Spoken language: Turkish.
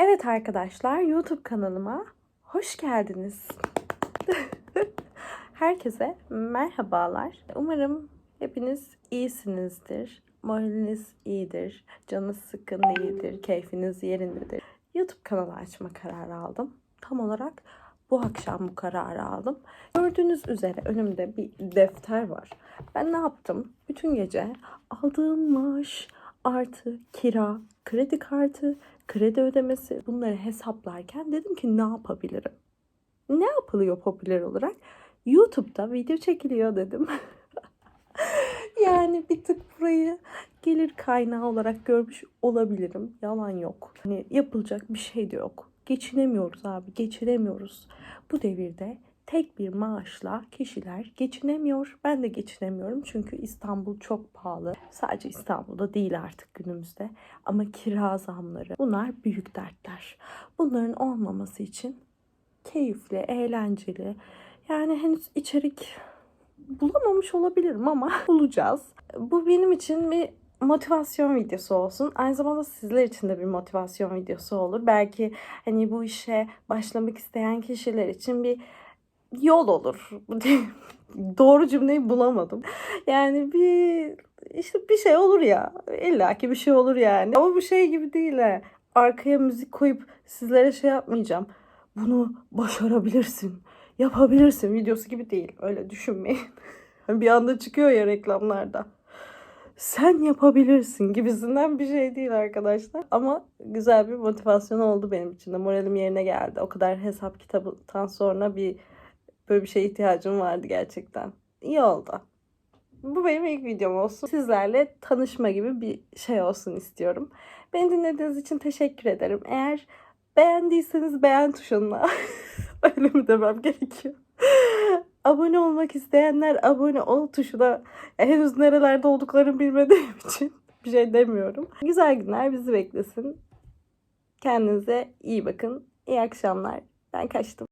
Evet arkadaşlar, YouTube kanalıma hoş geldiniz. Herkese merhabalar. Umarım hepiniz iyisinizdir. Moraliniz iyidir, canınız sıkkın değildir, keyfiniz yerindedir. YouTube kanalı açma kararı aldım. Tam olarak bu akşam bu kararı aldım. Gördüğünüz üzere önümde bir defter var. Ben ne yaptım? Bütün gece aldığım maaş artı kira, kredi kartı, kredi ödemesi bunları hesaplarken dedim ki ne yapabilirim? Ne yapılıyor popüler olarak? YouTube'da video çekiliyor dedim. yani bir tık burayı gelir kaynağı olarak görmüş olabilirim. Yalan yok. Hani yapılacak bir şey de yok. Geçinemiyoruz abi, geçinemiyoruz. Bu devirde tek bir maaşla kişiler geçinemiyor. Ben de geçinemiyorum çünkü İstanbul çok pahalı. Sadece İstanbul'da değil artık günümüzde. Ama kira zamları bunlar büyük dertler. Bunların olmaması için keyifli, eğlenceli. Yani henüz içerik bulamamış olabilirim ama bulacağız. Bu benim için bir motivasyon videosu olsun. Aynı zamanda sizler için de bir motivasyon videosu olur. Belki hani bu işe başlamak isteyen kişiler için bir yol olur. Doğru cümleyi bulamadım. Yani bir işte bir şey olur ya. İlla ki bir şey olur yani. Ama bu şey gibi değil he. Arkaya müzik koyup sizlere şey yapmayacağım. Bunu başarabilirsin. Yapabilirsin videosu gibi değil. Öyle düşünmeyin. bir anda çıkıyor ya reklamlarda. Sen yapabilirsin gibisinden bir şey değil arkadaşlar. Ama güzel bir motivasyon oldu benim için de. Moralim yerine geldi. O kadar hesap kitabından sonra bir böyle bir şeye ihtiyacım vardı gerçekten. İyi oldu. Bu benim ilk videom olsun. Sizlerle tanışma gibi bir şey olsun istiyorum. Beni dinlediğiniz için teşekkür ederim. Eğer beğendiyseniz beğen tuşuna öyle mi demem gerekiyor? abone olmak isteyenler abone ol tuşuna henüz nerelerde olduklarını bilmediğim için bir şey demiyorum. Güzel günler bizi beklesin. Kendinize iyi bakın. İyi akşamlar. Ben kaçtım.